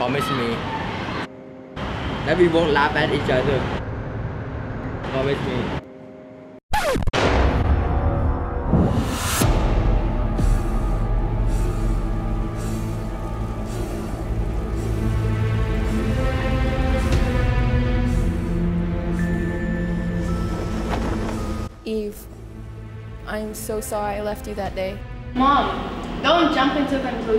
Promise me that we won't laugh at each other. Promise me. Eve, I'm so sorry I left you that day. Mom, don't jump into conclusions.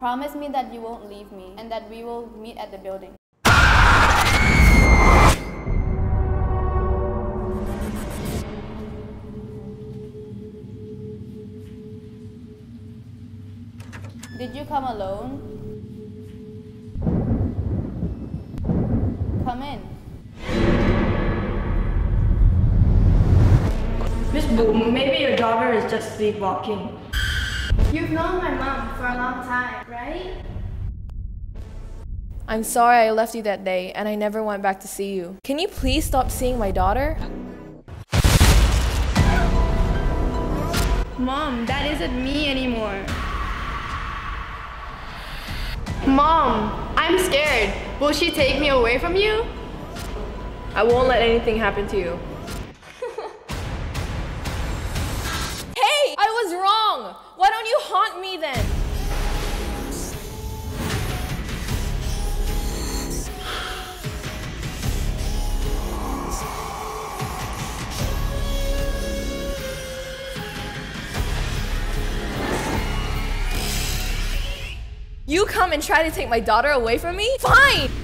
Promise me that you won't leave me and that we will meet at the building. Did you come alone? Come in. Miss Boom, maybe your daughter is just sleepwalking. You've known my mom for a long time, right? I'm sorry I left you that day and I never went back to see you. Can you please stop seeing my daughter? Mom, that isn't me anymore. Mom, I'm scared. Will she take me away from you? I won't let anything happen to you. Why don't you haunt me then? You come and try to take my daughter away from me? Fine!